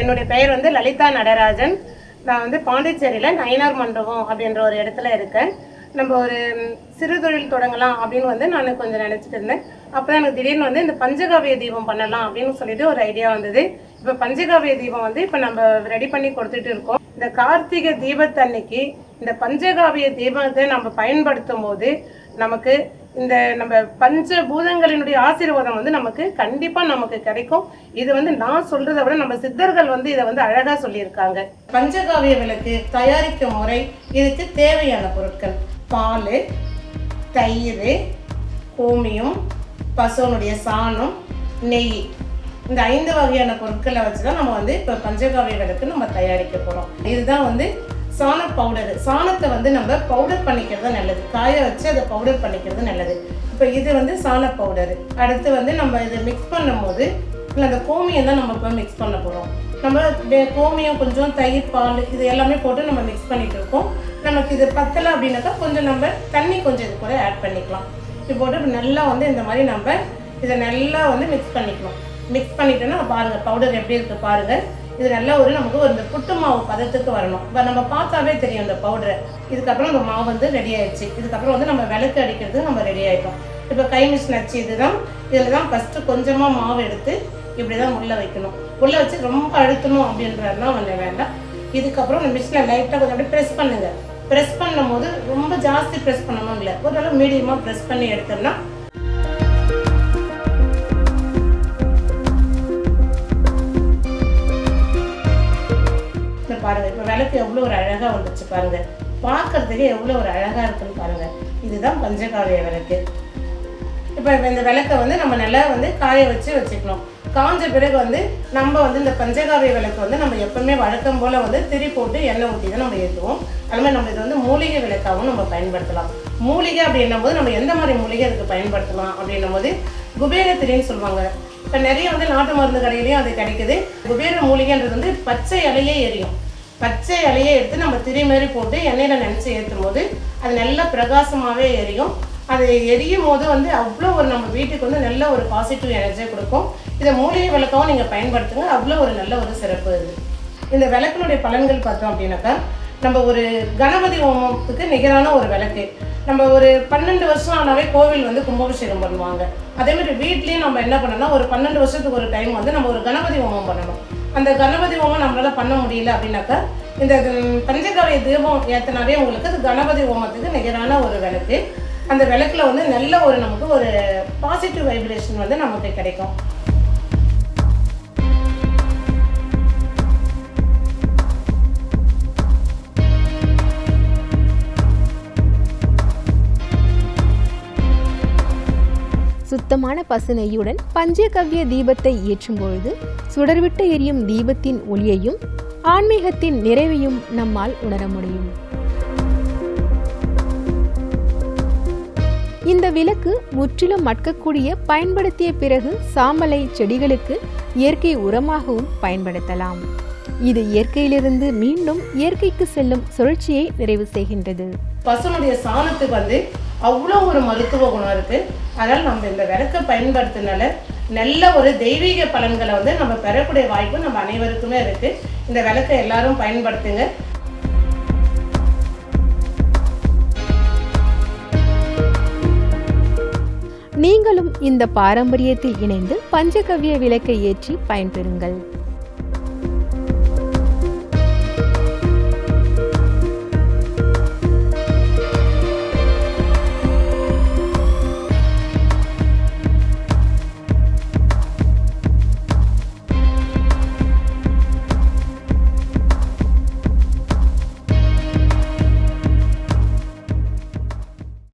என்னுடைய பெயர் வந்து லலிதா நடராஜன். நான் வந்து பாண்டிச்சேரியில் நயினார் மண்டபம் அப்படின்ற ஒரு இடத்துல இருக்கேன். நம்ம ஒரு சிறு தொழில் தொடங்கலாம் அப்படின்னு வந்து நான் கொஞ்சம் நினச்சிட்டு இருந்தேன். அப்போ தான் எனக்கு திடீர்னு வந்து இந்த பஞ்சகாவிய தீபம் பண்ணலாம் அப்படின்னு சொல்லிட்டு ஒரு ஐடியா வந்தது. இப்போ பஞ்சகாவிய தீபம் வந்து இப்போ நம்ம ரெடி பண்ணி கொடுத்துட்டு இருக்கோம். இந்த கார்த்திகை தீபத்தன்னைக்கு இந்த பஞ்சகாவிய தீபத்தை நம்ம பயன்படுத்தும் போது நமக்கு இந்த நம்ம பஞ்ச பூதங்களினுடைய ஆசீர்வாதம் வந்து நமக்கு கண்டிப்பா நமக்கு கிடைக்கும். இது வந்து நான் சொல்றதை விட நம்ம சித்தர்கள் வந்து இதை வந்து அழகா சொல்லியிருக்காங்க. பஞ்சகாவிய விளக்கு தயாரிக்கும் முறை இதுக்கு தேவையான பொருட்கள். பால் தயிர் கோமியம் பசுவனுடைய சாணம் நெய். இந்த ஐந்து வகையான பொருட்களை வச்சு தான் நம்ம வந்து இப்போ பஞ்சகாவிய விளக்கு நம்ம தயாரிக்க போகிறோம் இதுதான் வந்து சாண பவுடர் சாணத்தை வந்து நம்ம பவுடர் பண்ணிக்கிறது நல்லது. காய வச்சு அதை பவுடர் பண்ணிக்கிறது நல்லது. இப்போ இது வந்து சாண பவுடர் அடுத்து வந்து நம்ம இதை மிக்ஸ் பண்ணும்போது இல்லை அந்த கோமியம் தான் நம்ம இப்போ மிக்ஸ் பண்ண போகிறோம் நம்ம வே- கோமியம் கொஞ்சம் தயிர் பால் இது எல்லாமே போட்டு நம்ம மிக்ஸ் பண்ணிகிட்டு இருக்கோம். நமக்கு இது பத்தலை அப்படின்னாக்கா கொஞ்சம் நம்ம தண்ணி கொஞ்சம் இது கூட ஆட் பண்ணிக்கலாம். இது போட்டு நல்லா வந்து இந்த மாதிரி நம்ம இதை நல்லா வந்து மிக்ஸ் பண்ணிக்கணும். மிக்ஸ் பண்ணிட்டோன்னா பாருங்கள் பவுடர் எப்படி இருக்குது பாருங்கள் இது நல்லா ஒரு நமக்கு ஒரு இந்த புட்டு மாவு பதத்துக்கு வரணும். இப்போ நம்ம பார்த்தாவே தெரியும் இந்த பவுடரை இதுக்கப்புறம் நம்ம மாவு வந்து ரெடி ஆயிடுச்சு. இதுக்கப்புறம் வந்து நம்ம விளக்கு அடிக்கிறது நம்ம ரெடி ஆகிட்டோம் இப்போ கை மிஷின் வச்சு இதுதான். இதில் தான் ஃபஸ்ட்டு கொஞ்சமாக மாவு எடுத்து இப்படி தான் உள்ளே வைக்கணும். உள்ளே வச்சு ரொம்ப அழுத்தணும் அப்படின்றதுலாம் வந்து வேண்டாம். இதுக்கப்புறம் இந்த மிஷினை லைட்டாக கொஞ்சம் அப்படியே ப்ரெஸ் பண்ணுங்கள் ப்ரெஸ் பண்ணும்போது ரொம்ப ஜாஸ்தி ப்ரெஸ் பண்ணணும் இல்லை ஓரளவு மீடியமாக ப்ரெஸ் பண்ணி எடுத்தோம்னா எவ்வளோ ஒரு அழகாக வந்துச்சு பாருங்க. பார்க்கறதுக்கு எவ்வளோ ஒரு அழகாக இருக்குன்னு பாருங்க. இதுதான் பஞ்சகாவிய விளக்கு. இப்போ இந்த விளக்கை வந்து நம்ம நல்லா வந்து காய வச்சு வச்சுக்கணும். காஞ்ச பிறகு வந்து நம்ம வந்து இந்த பஞ்சகாவிய விளக்கு வந்து நம்ம எப்பவுமே வழக்கம் போல் வந்து திரி போட்டு எண்ணெய் ஊற்றி தான் நம்ம ஏற்றுவோம் அது மாதிரி நம்ம இது வந்து மூலிகை விளக்காகவும் நம்ம பயன்படுத்தலாம். மூலிகை அப்படின்னும் போது நம்ம எந்த மாதிரி மூலிகை இதுக்கு பயன்படுத்தலாம் அப்படின்னும் போது குபேர திரின்னு சொல்லுவாங்க. இப்போ நிறைய வந்து நாட்டு மருந்து கடையிலையும் அது கிடைக்குது. குபேர மூலிகைன்றது வந்து பச்சை இலையே எரியும். பச்சை இலையை எடுத்து நம்ம திரி மாதிரி போட்டு எண்ணெயில் நினச்சி ஏற்றும் போது அது நல்லா பிரகாசமாகவே எரியும். அது எரியும் போது வந்து அவ்வளோ ஒரு நம்ம வீட்டுக்கு வந்து நல்ல ஒரு பாசிட்டிவ் எனர்ஜியை கொடுக்கும். இதை மூலிகை விளக்காவும் நீங்கள் பயன்படுத்துங்க. அவ்வளோ ஒரு நல்ல ஒரு சிறப்பு இது. இந்த விளக்கினுடைய பலன்கள் பார்த்தோம் அப்படின்னாக்கா நம்ம ஒரு கணபதி ஹோமத்துக்கு நிகரான ஒரு விளக்கு. நம்ம ஒரு பன்னெண்டு வருஷம் ஆனாவே கோவில் வந்து கும்பாபிஷேகம் பண்ணுவாங்க. அதே மாதிரி வீட்லேயும் நம்ம என்ன பண்ணணும்னா ஒரு பன்னெண்டு வருஷத்துக்கு ஒரு டைம் வந்து நம்ம ஒரு கணபதி ஹோமம் பண்ணணும். அந்த கணபதி ஹோமம் நம்மளால் பண்ண முடியல அப்படின்னாக்கா இந்த ம், பஞ்சகாவிய தீபம் ஏற்றினாவே உங்களுக்கு அது கணபதி ஹோமத்துக்கு நிகரான ஒரு விளக்கு. அந்த விளக்கில் வந்து நல்ல ஒரு நமக்கு ஒரு பாசிட்டிவ் வைப்ரேஷன் வந்து நமக்கு கிடைக்கும். சுத்தமான பசுநெய்யுடன் பஞ்சகவ்ய தீபத்தை ஏற்றும் பொழுது சுடர்விட்டு எரியும் தீபத்தின் ஒளியையும் ஆன்மீகத்தின் நிறைவையும் நம்மால் உணர முடியும். இந்த விளக்கு முற்றிலும் மட்கக்கூடிய பயன்படுத்திய பிறகு சாம்பலை செடிகளுக்கு இயற்கை உரமாகவும் பயன்படுத்தலாம். இது இயற்கையிலிருந்து மீண்டும் இயற்கைக்கு செல்லும் சுழற்சியை நிறைவு செய்கின்றது. பசுனுடைய சாணத்துக்கு வந்து அவ்வளோ ஒரு மருத்துவ குணம் இருக்கு. அதனால் நம்ம இந்த விளக்கை பயன்படுத்தினால நல்ல ஒரு தெய்வீக பலன்களை வந்து நம்ம பெறக்கூடிய வாய்ப்பு நம்ம அனைவருக்குமே இருக்கு. இந்த விளக்கை எல்லாரும் பயன்படுத்துங்க. நீங்களும் இந்த பாரம்பரியத்தில் இணைந்து பஞ்சகவ்ய விளக்கை ஏற்றி பயன்பெறுங்கள்.